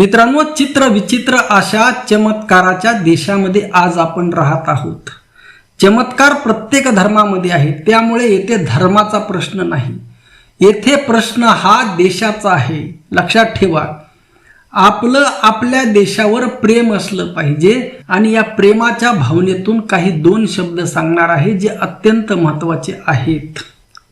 मित्रांनो चित्र विचित्र अशा चमत्काराच्या देशामध्ये आज आपण राहत आहोत. चमत्कार प्रत्येक धर्मामध्ये आहे त्यामुळे येथे धर्माचा प्रश्न नाही. येथे प्रश्न हा देशाचा आहे. लक्षात ठेवा. आपलं आपल्या देशावर प्रेम असलं पाहिजे आणि या प्रेमाच्या भावनेतून काही दोन शब्द सांगणार आहे जे अत्यंत महत्त्वाचे आहेत.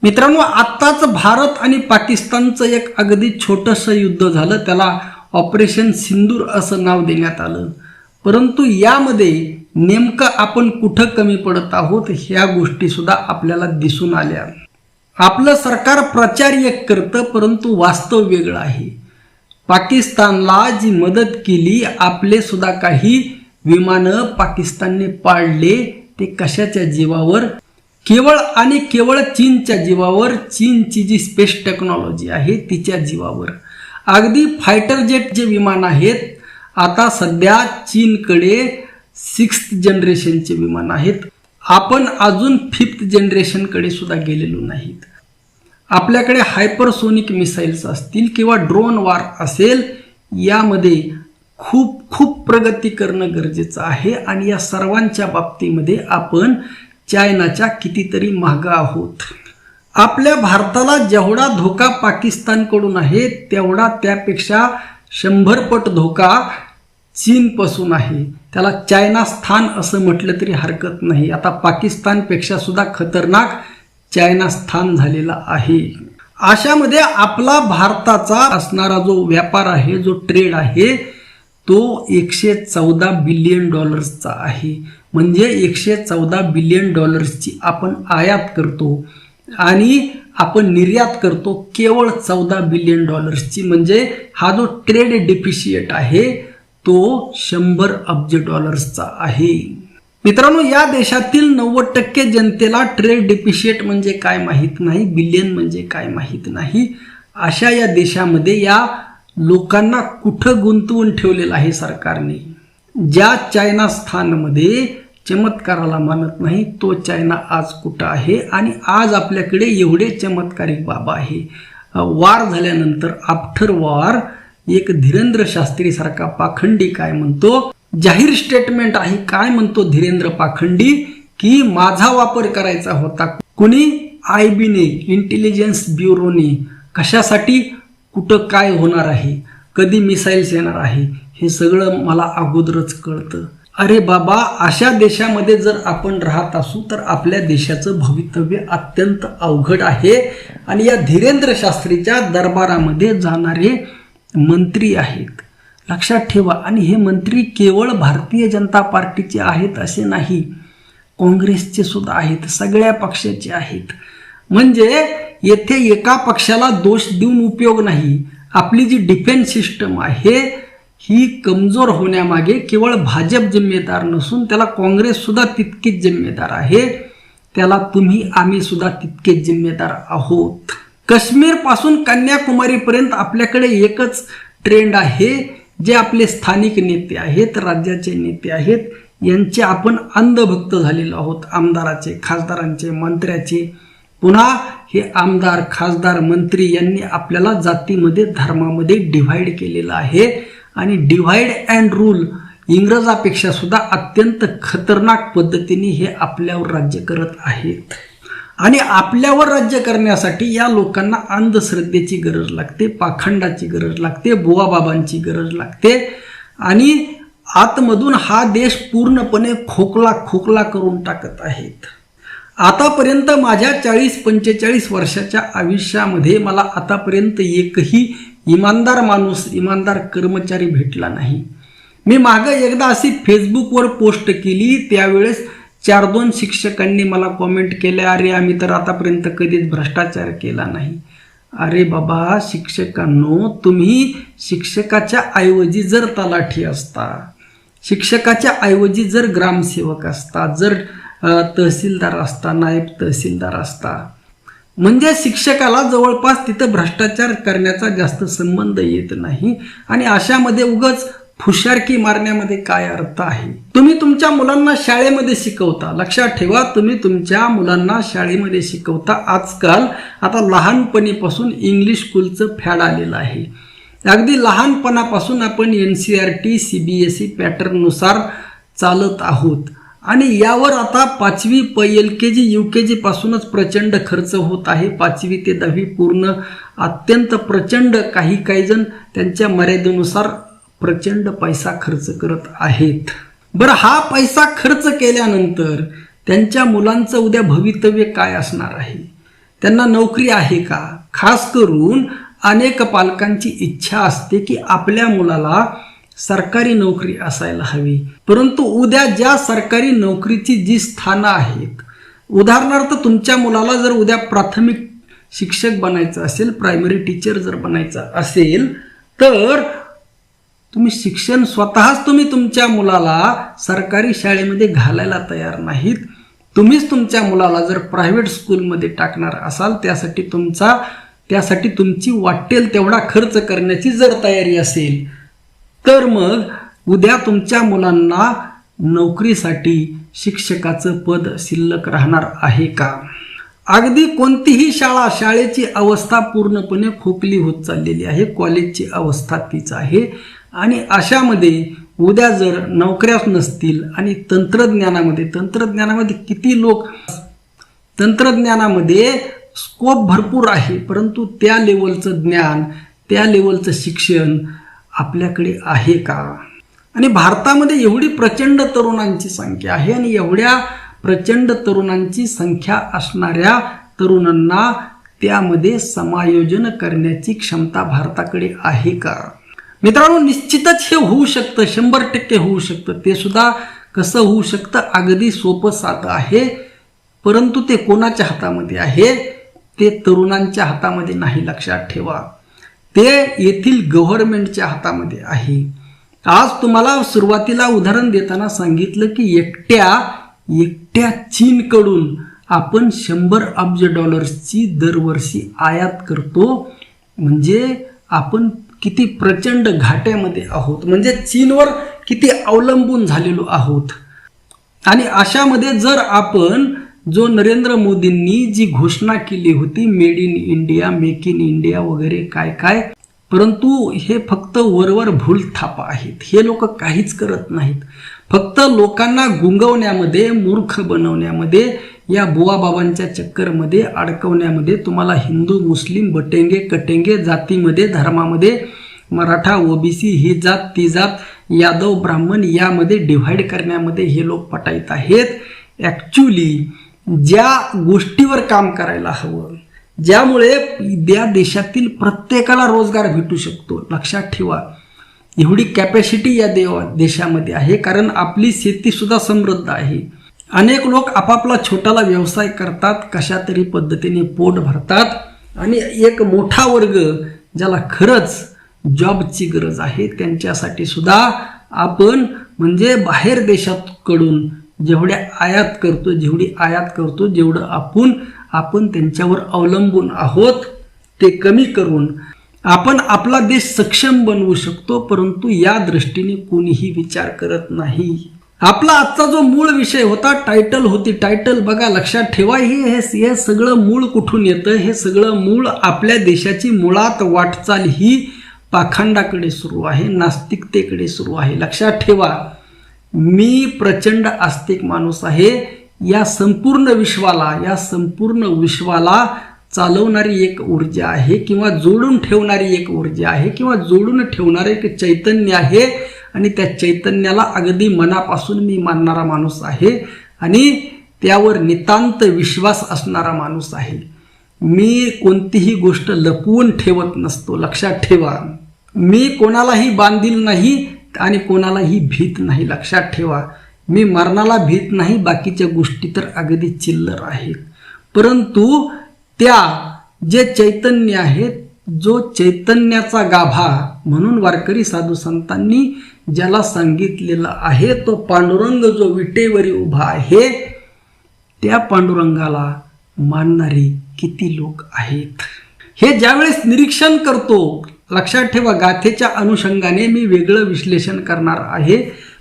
मित्रांनो आत्ताच भारत आणि पाकिस्तानचं एक अगदी छोटंसं युद्ध झालं. त्याला ऑपरेशन सिंदूर असं नाव देण्यात आलं. परंतु यामध्ये नेमकं आपण कुठं कमी पडत आहोत ह्या गोष्टी सुद्धा आपल्याला दिसून आल्या. आपलं सरकार प्रचार एक करतं परंतु वास्तव वेगळं आहे. पाकिस्तानला जी मदत केली आपले सुद्धा काही विमानं पाकिस्तानने पाडले ते कशाच्या जीवावर? केवळ आणि केवळ चीनच्या जीवावर? चीनची जी स्पेस टेक्नॉलॉजी आहे तिच्या जीवावर. अगदी फायटर जेट जे विमान आहेत आता सध्या चीनकडे सिक्स जनरेशनचे विमान आहेत. आपण अजून फिफ्थ जनरेशनकडे सुद्धा गेलेलो नाहीत. आपल्याकडे हायपरसोनिक मिसाईल्स असतील किंवा ड्रोन वार असेल यामध्ये खूप खूप प्रगती करणं गरजेचं आहे आणि या सर्वांच्या बाबतीमध्ये आपण चायनाच्या कितीतरी मागं आहोत. आपल्या भारताला जेवढा धोका पाकिस्तानकडून आहे तेवढा त्यापेक्षा शंभर पट धोका चीनपासून आहे. त्याला चायना स्थान असं म्हटलं तरी हरकत नाही. आता पाकिस्तानपेक्षा सुद्धा खतरनाक चायना स्थान झालेला आहे. अशामध्ये आपला भारताचा असणारा जो व्यापार आहे जो ट्रेड आहे तो एकशे चौदा बिलियन डॉलर्सचा आहे. म्हणजे एकशे चौदा बिलियन डॉलर्सची आपण आयात करतो. आणि आपण निर्यात करतो केवळ चौदा बिलियन डॉलर्सची म्हणजे हा जो ट्रेड डेफिशिएट आहे तो शंभर अब्ज डॉलर्सचा आहे. मित्रांनो या देशातील नव्वद टक्के जनतेला ट्रेड डेफिशिएट म्हणजे काय माहीत नाही बिलियन म्हणजे काय माहीत नाही. अशा या देशामध्ये या लोकांना कुठं गुंतवून ठेवलेलं आहे सरकारने? ज्या चायना स्थानमध्ये चमत्काराला मानत नाही तो चायना आज कुठं आहे आणि आज आपल्याकडे एवढे चमत्कारिक बाबा आहे. वार झाल्यानंतर आफ्टर वार एक धीरेंद्र शास्त्री सारखा पाखंडी काय म्हणतो? जाहीर स्टेटमेंट आहे काय म्हणतो धीरेंद्र पाखंडी? की माझा वापर करायचा होता कुणी? आय बीने इंटेलिजन्स ब्युरोने कशासाठी? कुठं काय होणार आहे? कधी मिसाईल्स येणार आहे? हे सगळं मला अगोदरच कळतं. अरे बाबा अशा देशामध्ये जर आपण राहत असू तर आपल्या देशाचं भवितव्य अत्यंत अवघड आहे. आणि या धीरेंद्र शास्त्रीच्या दरबारामध्ये जाणारे मंत्री आहेत. लक्षात ठेवा आणि हे मंत्री केवळ भारतीय जनता पार्टीचे आहेत असे नाही काँग्रेसचे सुद्धा आहेत सगळ्या पक्षाचे आहेत. म्हणजे येथे एका पक्षाला दोष देऊन उपयोग नाही. आपली जी डिफेन्स सिस्टम आहे ही कमजोर होण्यामागे केवळ भाजप जिम्मेदार नसून त्याला काँग्रेस सुद्धा तितकीच जिम्मेदार आहे. त्याला तुम्ही आम्ही सुद्धा तितकेच जिम्मेदार आहोत. काश्मीरपासून कन्याकुमारीपर्यंत आपल्याकडे एकच ट्रेंड आहे जे आपले स्थानिक नेते आहेत राज्याचे नेते आहेत. यांचे आपण अंधभक्त झालेलो आहोत आमदाराचे खासदारांचे मंत्र्याचे. पुन्हा हे आमदार खासदार मंत्री यांनी आपल्याला जातीमध्ये धर्मामध्ये डिव्हाइड केलेलं आहे. आणि डिव्हाइड अँड रूल इंग्रजापेक्षा सुद्धा अत्यंत खतरनाक पद्धतीने हे आपल्यावर राज्य करत आहेत. आणि आपल्यावर राज्य करण्यासाठी या लोकांना अंधश्रद्धेची गरज लागते पाखंडाची गरज लागते बुवाबाबांची गरज लागते. आणि आतमधून हा देश पूर्णपणे खोकला खोकला करून टाकत आहेत. आतापर्यंत माझ्या चाळीस पंचेचाळीस वर्षाच्या आयुष्यामध्ये मला आतापर्यंत एकही इमानदार माणूस इमानदार कर्मचारी भेटला नाही. मी मागं एकदा अशी फेसबुकवर पोस्ट केली त्यावेळेस चार दोन शिक्षकांनी मला कॉमेंट केले अरे आम्ही तर आतापर्यंत कधीच भ्रष्टाचार केला नाही. अरे बाबा शिक्षकांनो तुम्ही शिक्षकाच्या ऐवजी जर तलाठी असता शिक्षकाच्या ऐवजी जर ग्रामसेवक असता जर तहसीलदार असता नायब तहसीलदार असता म्हणजे शिक्षकाला जवळपास तिथं भ्रष्टाचार करण्याचा जास्त संबंध येत नाही. आणि अशामध्ये उगच फुशारकी मारण्यामध्ये काय अर्थ आहे? तुम्ही तुमच्या मुलांना शाळेमध्ये शिकवता. लक्षात ठेवा तुम्ही तुमच्या मुलांना शाळेमध्ये शिकवता. आजकाल आता लहानपणीपासून इंग्लिश स्कूलचं फॅड आलेलं आहे. अगदी लहानपणापासून आपण N C R T C B S E पॅटर्ननुसार चालत आहोत. आणि यावर आता पाचवी प एल के जी यू के जीपासूनच प्रचंड खर्च होत आहे. पाचवी ते दहावी पूर्ण अत्यंत प्रचंड काही काही जण त्यांच्या मर्यादेनुसार प्रचंड पैसा खर्च करत आहेत. बरं हा पैसा खर्च केल्यानंतर त्यांच्या मुलांचं उद्या भवितव्य काय असणार आहे? त्यांना नोकरी आहे का? खास करून अनेक पालकांची इच्छा असते की आपल्या मुलाला सरकारी नोकरी असायला हवी. परंतु उद्या ज्या सरकारी नोकरीची जी स्थानं आहेत उदाहरणार्थ तुमच्या मुलाला जर उद्या प्राथमिक शिक्षक बनायचं असेल प्रायमरी टीचर जर बनायचं असेल तर तुम्ही शिक्षण स्वतःच तुम्ही तुमच्या मुलाला सरकारी शाळेमध्ये घालायला तयार नाहीत. तुम्हीच तुमच्या मुलाला जर प्रायव्हेट स्कूलमध्ये टाकणार असाल त्यासाठी तुमचा त्यासाठी तुमची वाटेल तेवढा खर्च करण्याची जर तयारी असेल तर मग उद्या तुमच्या मुलांना नोकरीसाठी शिक्षकाचं पद शिल्लक राहणार आहे का? अगदी कोणतीही शाळा शाळेची अवस्था पूर्णपणे खोकली होत चाललेली आहे. कॉलेजची अवस्था तीच आहे. आणि अशामध्ये उद्या जर नोकऱ्याच नसतील आणि तंत्रज्ञानामध्ये तंत्रज्ञानामध्ये किती लोक तंत्रज्ञानामध्ये स्कोप भरपूर आहे परंतु त्या लेवलचं ज्ञान त्या लेवलचं शिक्षण आपल्याकडे आहे का? आणि भारतामध्ये एवढी प्रचंड तरुणांची संख्या आहे आणि एवढ्या प्रचंड तरुणांची संख्या असणाऱ्या तरुणांना त्यामध्ये समायोजन करण्याची क्षमता भारताकडे आहे का? मित्रांनो निश्चितच हे होऊ शकतं शंभर टक्के होऊ शकतं. ते सुद्धा कसं होऊ शकतं अगदी सोपं साधं आहे. परंतु ते कोणाच्या हातामध्ये आहे? ते तरुणांच्या हातामध्ये नाही लक्षात ठेवा. ते येथील गव्हर्नमेंटच्या हातामध्ये आहे. आज तुम्हाला सुरुवातीला उदाहरण देताना सांगितलं की एकट्या एकट्या चीनकडून आपण शंभर अब्ज डॉलर्सची दरवर्षी आयात करतो. म्हणजे आपण किती प्रचंड घाट्यामध्ये आहोत. म्हणजे चीनवर किती अवलंबून झालेलो आहोत. आणि अशामध्ये जर आपण जो नरेंद्र मोदींनी जी घोषणा केली होती made in India make in India वगैरे काय काय परंतु हे फक्त वरवर भूल थापा आहेत. हे लोक काहीच करत नाहीत. फक्त लोकांना गुंगवण्यामध्ये मूर्ख बनवण्यामध्ये या बुवाबाबांच्या चक्करमध्ये अडकवण्यामध्ये तुम्हाला हिंदू मुस्लिम बटेंगे कटेंगे जातीमध्ये धर्मामध्ये मराठा ओबीसी ही जात ती जात यादव ब्राह्मण यामध्ये डिव्हाइड करण्यामध्ये हे लोक पटाईत आहेत. ॲक्च्युली ज्या गोष्टीवर काम करायला हवं ज्यामुळे या देशातील प्रत्येकाला रोजगार भेटू शकतो. लक्षात ठेवा एवढी कॅपॅसिटी या देवा देशामध्ये आहे कारण आपली शेतीसुद्धा समृद्ध आहे. अनेक लोक आपापला छोटाला व्यवसाय करतात कशा तरी पद्धतीने पोट भरतात आणि एक मोठा वर्ग ज्याला खरंच जॉबची गरज आहे त्यांच्यासाठी सुद्धा आपण म्हणजे बाहेर देशातकडून जेवढ्या आयात करतो जेवढी आयात करतो जेवढं आपण आपण त्यांच्यावर अवलंबून आहोत ते कमी करून आपण आपला देश सक्षम बनवू शकतो परंतु या दृष्टीने कोणीही विचार करत नाही. आपला आजचा जो मूळ विषय होता टायटल होती. टायटल बघा लक्षात ठेवा हे हे हे सगळं मूळ कुठून येतं? हे सगळं मूळ आपल्या देशाची मुळात वाटचाल ही पाखंडाकडे सुरू आहे नास्तिकतेकडे सुरू आहे. लक्षात ठेवा. मी प्रचंड आस्तिक माणूस आहे. या संपूर्ण विश्वाला या संपूर्ण विश्वाला चालवणारी एक ऊर्जा आहे किंवा जोडून ठेवणारी एक ऊर्जा आहे किंवा जोडून ठेवणारे एक चैतन्य आहे आणि त्या चैतन्याला अगदी मनापासून मी मानणारा माणूस आहे आणि त्यावर नितांत विश्वास असणारा माणूस आहे. मी कोणतीही गोष्ट लपवून ठेवत नसतो लक्षात ठेवा. मी कोणालाही बांधील नाही आणि कोणालाही भीत नाही. लक्षात ठेवा मी मरणाला भीत नाही बाकीच्या गोष्टी तर अगदी चिल्लर आहेत. परंतु त्या जे चैतन्य आहेत जो चैतन्याचा गाभा म्हणून वारकरी साधू संतांनी ज्याला सांगितलेला आहे तो पांडुरंग जो विटेवरी उभा आहे त्या पांडुरंगाला मानणारी किती लोक आहेत. हे ज्यावेळेस निरीक्षण करतो लक्षात ठेवा गाथेच्या अनुषंगाने मी वेगळं विश्लेषण करणार आहे.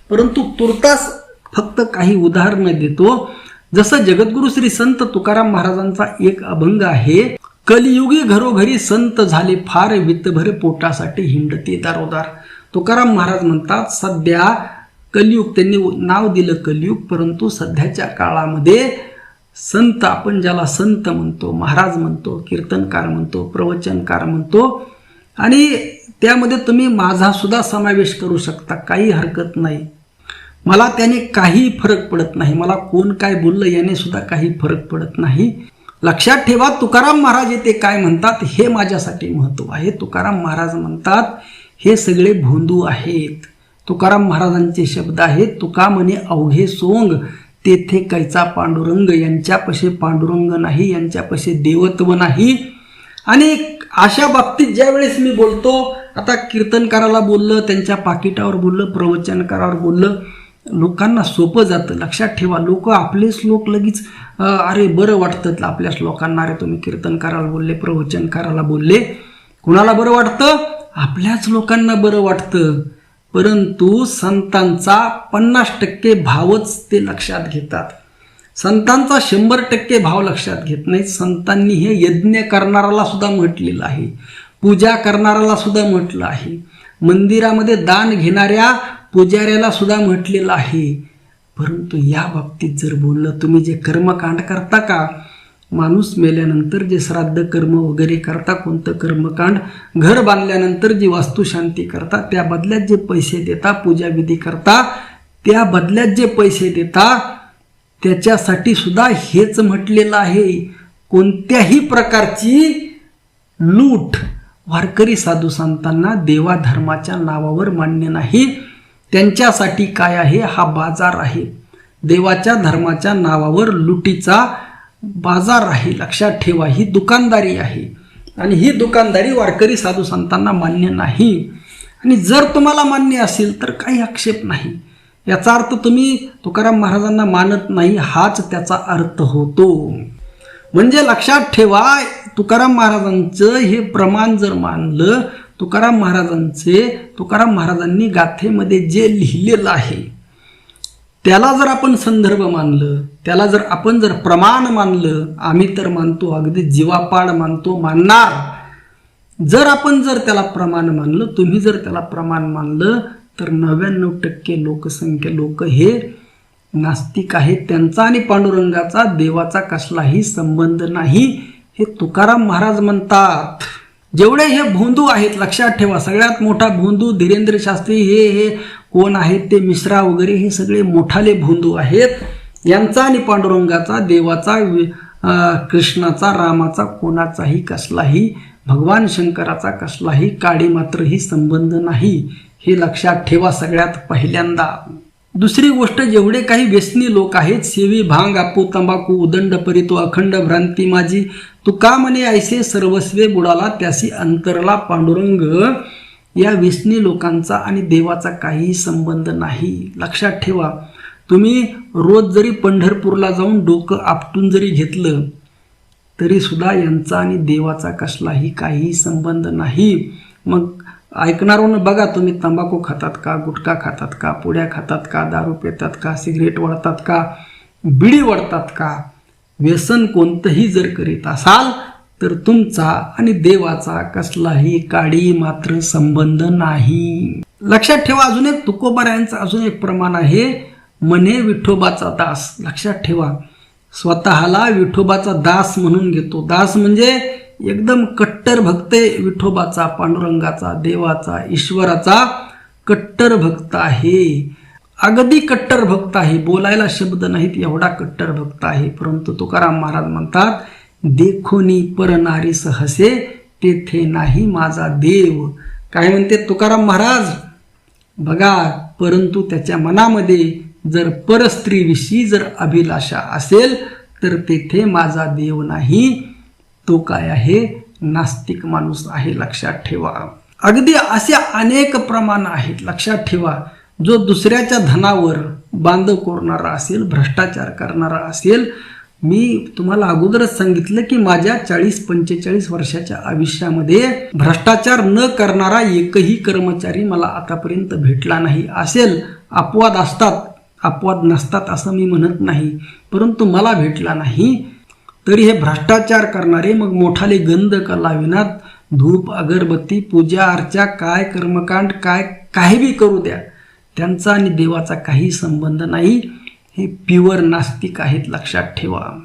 परंतु तुर्तास फक्त काही उदाहरणं देतो. जसं जगद्गुरु श्री संत तुकाराम महाराजांचा एक अभंग आहे कलियुगी घरोघरी संत झाले फार वित्तभर पोटासाठी हिंडते दारोदार. तुकाराम महाराज म्हणतात सध्या कलियुग त्यांनी नाव दिलं कलियुग परंतु सध्याच्या काळामध्ये संत आपण ज्याला संत म्हणतो महाराज म्हणतो कीर्तनकार म्हणतो प्रवचनकार म्हणतो आणि त्यामध्ये तुम्ही माझासुद्धा समावेश करू शकता काही हरकत नाही. मला त्याने काही फरक पडत नाही. मला कोण काय बोललं याने सुद्धा काही फरक पडत नाही. लक्षात ठेवा तुकाराम महाराज येते काय म्हणतात हे माझ्यासाठी महत्त्व आहे. तुकाराम महाराज म्हणतात हे सगळे भोंदू आहेत. तुकाराम महाराजांचे शब्द आहेत तुका म्हणे अवघे सोंग तेथे कैचा पांडुरंग यांच्यापाशी पांडुरंग नाही यांच्यापाशी देवत्व नाही. आणि अशा बाबतीत ज्या वेळेस मी बोलतो आता कीर्तनकाराला बोललं त्यांच्या पाकिटावर बोललं प्रवचनकारावर बोललं लोकांना सोपं जातं. लक्षात ठेवा लोक आपले श्लोक लगेच अरे बरं वाटतं आपल्या श्लोकांना. अरे तुम्ही कीर्तनकाराला बोलले प्रवचनकाराला बोलले. कुणाला बरं वाटतं? आपल्याच लोकांना बरं वाटतं. परंतु संतांचा पन्नास टक्के भावच ते लक्षात घेतात. संतांचा शंभर टक्के भाव लक्षात घेत नाहीत. संतांनी हे यज्ञ करणाराला सुद्धा म्हटलेलं आहे. पूजा करणाराला सुद्धा म्हटलं आहे. मंदिरामध्ये दान घेणाऱ्या पुजाऱ्याला सुद्धा म्हटलेलं आहे. परंतु या बाबतीत जर बोललं तुम्ही जे कर्मकांड करता का? माणूस मेल्यानंतर जे श्राद्ध कर्म वगैरे करता कोणतं कर्मकांड? घर बांधल्यानंतर जी वास्तुशांती करता त्या बदल्यात जे पैसे देता पूजाविधी करता त्या बदल्यात जे पैसे देता त्याच्यासाठी सुद्धा हेच म्हटलेलं आहे. कोणत्याही प्रकारची लूट वारकरी साधू संतांना देवा धर्माच्या नावावर मान्य नाही. त्यांच्यासाठी काय आहे? हा बाजार आहे. देवाच्या धर्माच्या नावावर लुटीचा बाजार आहे. लक्षात ठेवा ही दुकानदारी आहे. आणि ही दुकानदारी वारकरी साधू संतांना मान्य नाही. आणि जर तुम्हाला मान्य असेल तर काही आक्षेप नाही. याचा अर्थ तुम्ही तुकाराम महाराजांना मानत नाही हाच त्याचा अर्थ होतो. म्हणजे लक्षात ठेवा तुकाराम महाराजांचं हे प्रमाण जर मानलं तुकाराम महाराजांचे तुकाराम महाराजांनी गाथेमध्ये जे लिहिलेलं आहे त्याला जर आपण संदर्भ मानलं त्याला जर आपण जर प्रमाण मानलं आम्ही तर मानतो अगदी जीवापाड मानतो मानणार. जर आपण जर त्याला प्रमाण मानलं तुम्ही जर त्याला प्रमाण मानलं तर नव्याण्णव टक्के लोकसंख्या लोक हे नास्तिक आहेत. त्यांचा आणि पांडुरंगाचा देवाचा कसलाही संबंध नाही. हे तुकाराम महाराज म्हणतात. जेवढे हे भोंदू आहेत लक्षात ठेवा. सगळ्यात मोठा भोंदू धीरेंद्र शास्त्री हे हे कोण आहेत ते मिश्रा वगैरे हे सगळे मोठाले भोंदू आहेत. यांचा आणि पांडुरंगाचा देवाचा वि- कृष्णाचा रामाचा कोणाचाही कसलाही भगवान शंकराचा कसलाही काडी मात्रही संबंध नाही. हे लक्षात ठेवा सगळ्यात पहिल्यांदा. दुसरी गोष्ट जेवढे काही व्यसनी लोक आहेत सेवी भांग आपू तंबाखू उदंड परितो अखंड भ्रांती माझी तू का म्हणे ऐसे सर्वस्वे बुडाला त्यासी अंतरला पांडुरंग. या व्यसनी लोकांचा आणि देवाचा काहीही संबंध नाही. लक्षात ठेवा तुम्ही रोज जरी पंढरपूरला जाऊन डोकं आपटून जरी घेतलं तरी सुद्धा यांचा आणि देवाचा कसलाही काहीही संबंध नाही. मग ऐकणारून बघा तुम्ही तंबाखू खातात का गुटखा खातात का पुड्या खातात का दारू पितात का सिगरेट वळतात का बिडी वळतात का? व्यसन कोणतंही जर करीत असाल तर तुमचा आणि देवाचा कसलाही काडी मात्र संबंध नाही. लक्षात ठेवा अजून एक तुकोबारायांचं अजून एक प्रमाण आहे. मने विठोबाचा दास. लक्षात ठेवा स्वतःला विठोबाचा दास म्हणून घेतो. दास म्हणजे एकदम कट्टर भक्त आहे विठोबाचा पांडुरंगाचा देवाचा ईश्वराचा कट्टर भक्त आहे. अगदी कट्टर भक्त आहे. बोलायला शब्द नाहीत एवढा कट्टर भक्त आहे. परंतु तुकाराम महाराज म्हणतात देखोनी पर नारी सहसे तेथे नाही माझा देव. काय म्हणते तुकाराम महाराज? बघा परंतु त्याच्या मनामध्ये जर परस्त्रीविषयी जर अभिलाषा असेल तर तेथे माझा देव नाही. तो काय आहे? नास्तिक माणूस आहे लक्षात ठेवा. अगदी असे अनेक प्रमाण आहेत लक्षात ठेवा. जो दुसऱ्याच्या धनावर बांधव कोरणारा असेल भ्रष्टाचार करणारा असेल मी तुम्हाला अगोदरच सांगितलं की माझ्या चाळीस पंचेचाळीस वर्षाच्या आयुष्यामध्ये भ्रष्टाचार न करणारा एकही कर्मचारी मला आतापर्यंत भेटला नाही. असेल अपवाद असतात. अपवाद नसतात असं मी म्हणत नाही. परंतु मला भेटला नाही. तरी हे भ्रष्टाचार करणारे मग मोठाले गंध कलाविनात लाविनात धूप अगरबत्ती पूजा अर्चा काय कर्मकांड काय काही बी करू द्या. त्यांचा आणि देवाचा काही संबंध नाही. हे प्युअर नास्तिक आहेत लक्षात ठेवा.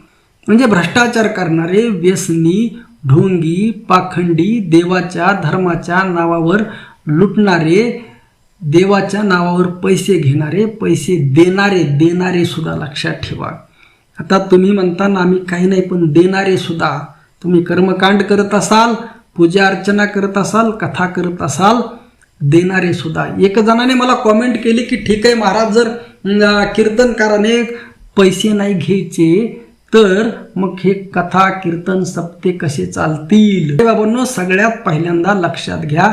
म्हणजे भ्रष्टाचार करणारे व्यसनी ढोंगी पाखंडी देवाच्या धर्माच्या नावावर लुटणारे देवाच्या नावावर पैसे घेणारे पैसे देणारे देणारे सुद्धा लक्षात ठेवा. आता तुम्ही म्हणताना आम्ही काही नाही पण देणारे सुद्धा. तुम्ही कर्मकांड करत असाल पूजा अर्चना करत असाल कथा करत असाल देणारे सुद्धा. एक जणाने मला कॉमेंट केली की ठीक आहे महाराज जर कीर्तनकाराने पैसे नाही घ्यायचे तर मग हे कथा कीर्तन सप्ते कसे चालतील? हे बाबांनो सगळ्यात पहिल्यांदा लक्षात घ्या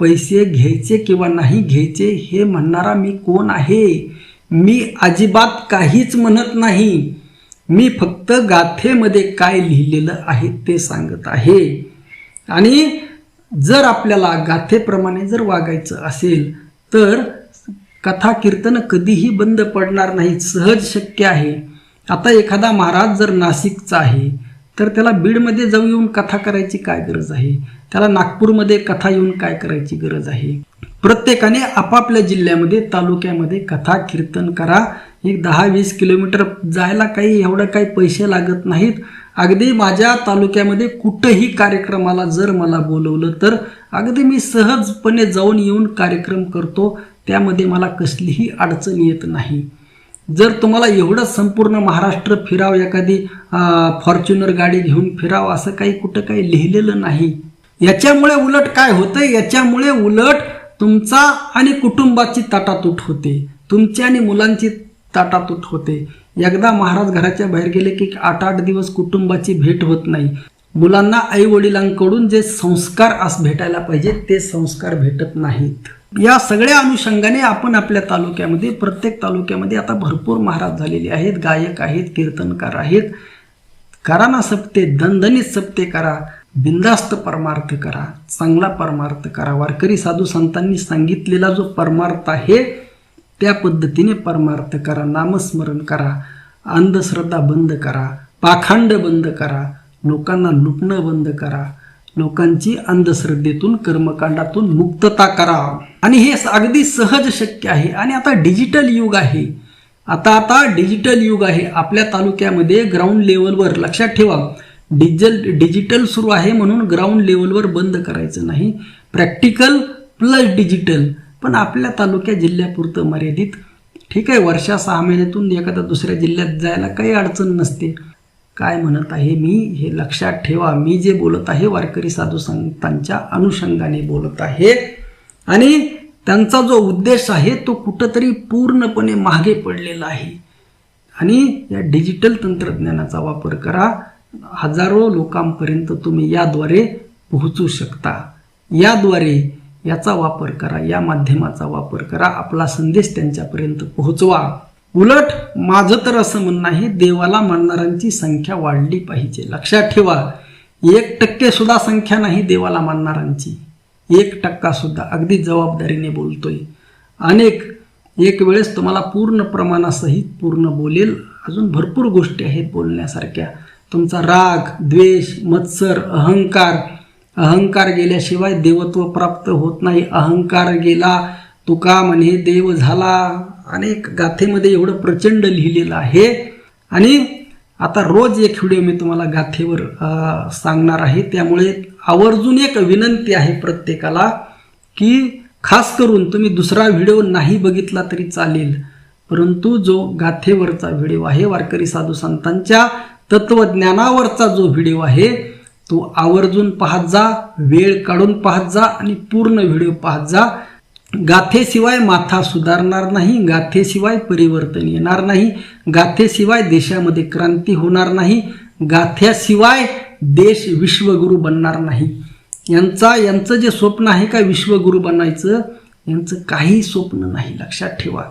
पैसे घ्यायचे किंवा नाही घ्यायचे हे म्हणणारा मी कोण आहे? मी अजिबात काहीच म्हणत नाही. मी फक्त गाथेमध्ये काय लिहिलेलं आहे ते सांगत आहे. आणि जर आपल्याला गाथेप्रमाणे जर वागायचं असेल तर कथा कीर्तन कधीही बंद पडणार नाही सहज शक्य आहे. आता एखादा महाराज जर नाशिकचा आहे तर त्याला बीडमध्ये जाऊन येऊन कथा करायची काय गरज आहे? त्याला नागपूरमध्ये कथा येऊन काय करायची गरज आहे? प्रत्येकाने आपापल्या जिल्ह्यामध्ये तालुक्यामध्ये कथा कीर्तन करा. एक दहा वीस किलोमीटर जायला काही एवढं काही पैसे लागत नाहीत. अगदी माझ्या तालुक्यामध्ये कुठंही कार्यक्रमाला जर मला बोलवलं तर अगदी मी सहजपणे जाऊन येऊन कार्यक्रम करतो. त्यामध्ये मला कसलीही अडचण येत नाही. जर तुम्हाला एवढं संपूर्ण महाराष्ट्र फिराव एखादी फॉर्च्युनर गाडी घेऊन फिराव असं काही कुठं काही लिहिलेलं नाही. याच्यामुळे उलट काय होतं याच्यामुळे उलट तुमचा आणि कुटुंबाची ताटातूट होते. तुमची आणि मुलांची ताटातूट होते. एकदा महाराज घराच्या बाहेर गेले की आठ आठ दिवस कुटुंबाची भेट होत नाही. मुलांना आई वडिलांकडून जे संस्कार आज भेटायला पाहिजे ते संस्कार भेटत नाहीत. या सगळ्या अनुषंगाने आपण आपल्या तालुक्यामध्ये प्रत्येक तालुक्यामध्ये आता भरपूर महाराज झालेले आहेत गायक आहेत कीर्तनकार आहेत. करा ना सप्ते दणदणीत सप्ते करा बिंदास्त परमार्थ करा चांगला परमार्थ करा. वारकरी साधू संतांनी सांगितलेला जो परमार्थ आहे त्या पद्धतीने परमार्थ करा नामस्मरण करा अंधश्रद्धा बंद करा पाखंड बंद करा लोकांना लुटणं बंद करा लोकांची अंधश्रद्धेतून कर्मकांडातून मुक्तता करा. आणि हे अगदी सहज शक्य आहे. आणि आता डिजिटल युग आहे. आता आता डिजिटल युग आहे. आपल्या तालुक्यामध्ये ग्राउंड लेवलवर लक्षात ठेवा डिजिटल डिजिटल सुरू आहे म्हणून ग्राउंड लेवलवर बंद करायचं नाही. प्रॅक्टिकल प्लस डिजिटल पण आपल्या तालुक्या जिल्ह्यापुरतं मर्यादित. ठीक आहे वर्षा सहा महिन्यातून एखाद्या दुसऱ्या जिल्ह्यात जायला काही अडचण नसते. काय म्हणत आहे मी हे लक्षात ठेवा. मी जे बोलत आहे वारकरी साधू संतांच्या अनुषंगाने बोलत आहे. आणि त्यांचा जो उद्देश आहे तो कुठंतरी पूर्णपणे मागे पडलेला आहे. आणि या डिजिटल तंत्रज्ञानाचा वापर करा. हजारो लोकांपर्यंत तुम्ही याद्वारे पोहोचू शकता. याद्वारे याचा वापर करा या माध्यमाचा वापर करा आपला संदेश त्यांच्यापर्यंत पोहोचवा. उलट माझं तर असं म्हणणं आहे देवाला मानणाऱ्यांची संख्या वाढली पाहिजे. लक्षात ठेवा एक टक्के सुद्धा संख्या नाही देवाला मानणाऱ्यांची. एक टक्का सुद्धा अगदी जबाबदारीने बोलतोय. अनेक एक वेळेस तुम्हाला पूर्ण प्रमाणासहित पूर्ण बोलेल. अजून भरपूर गोष्टी आहेत बोलण्यासारख्या. तुमचा राग द्वेष मत्सर अहंकार अहंकार गेल्याशिवाय देवत्व प्राप्त होत नाही. अहंकार गेला तुका म्हणे देव झाला. अनेक गाथेमध्ये एवढं प्रचंड लिहिलेलं आहे. आणि आता रोज एक व्हिडिओ मी तुम्हाला गाथेवर सांगणार आहे. त्यामुळे आवर्जून एक विनंती आहे प्रत्येकाला की खास करून तुम्ही दुसरा व्हिडिओ नाही बघितला तरी चालेल. परंतु जो गाथेवरचा व्हिडिओ आहे वारकरी साधू संतांच्या तत्वज्ञानावरचा जो व्हिडिओ आहे तो आवर्जून पाहत जा वेळ काढून पाहत जा आणि पूर्ण व्हिडिओ पाहत जा. गाथेशिवाय माथा सुधारणार नाही गाथेशिवाय परिवर्तन येणार नाही गाथेशिवाय देशामध्ये क्रांती होणार नाही गाथ्याशिवाय देश विश्वगुरू बनणार नाही. यांचा यांचं जे स्वप्न आहे का विश्वगुरू बनायचं? यांचं काही स्वप्न नाही. लक्षात ठेवा.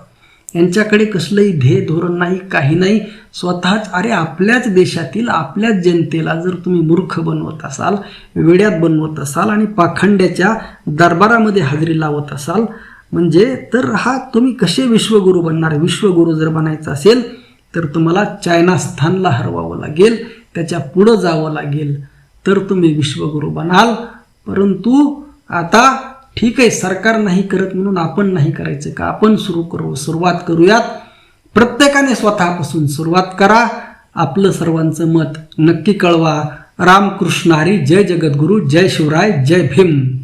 यांच्याकडे कसलंही ध्येय धोरण नाही काही नाही. स्वतःच अरे आपल्याच देशातील आपल्याच जनतेला जर तुम्ही मूर्ख बनवत असाल वेड्यात बनवत असाल आणि पाखंड्याच्या दरबारामध्ये हजेरी लावत असाल म्हणजे तर हा तुम्ही कसे विश्वगुरू बनणार? विश्वगुरू जर बनायचा असेल तर तुम्हाला चायना स्थानला हरवावं लागेल त्याच्या पुढं जावं लागेल. तर तुम्ही विश्वगुरू बनाल. परंतु आता ठीक आहे सरकार नाही करत म्हणून आपण नाही करायचं का? आपण सुरू करू सुरुवात करूयात. प्रत्येकाने स्वतःपासून सुरुवात करा. आपलं सर्वांचं मत नक्की कळवा. रामकृष्ण हरी जय जगद्गुरू जय शिवराय जय भीम.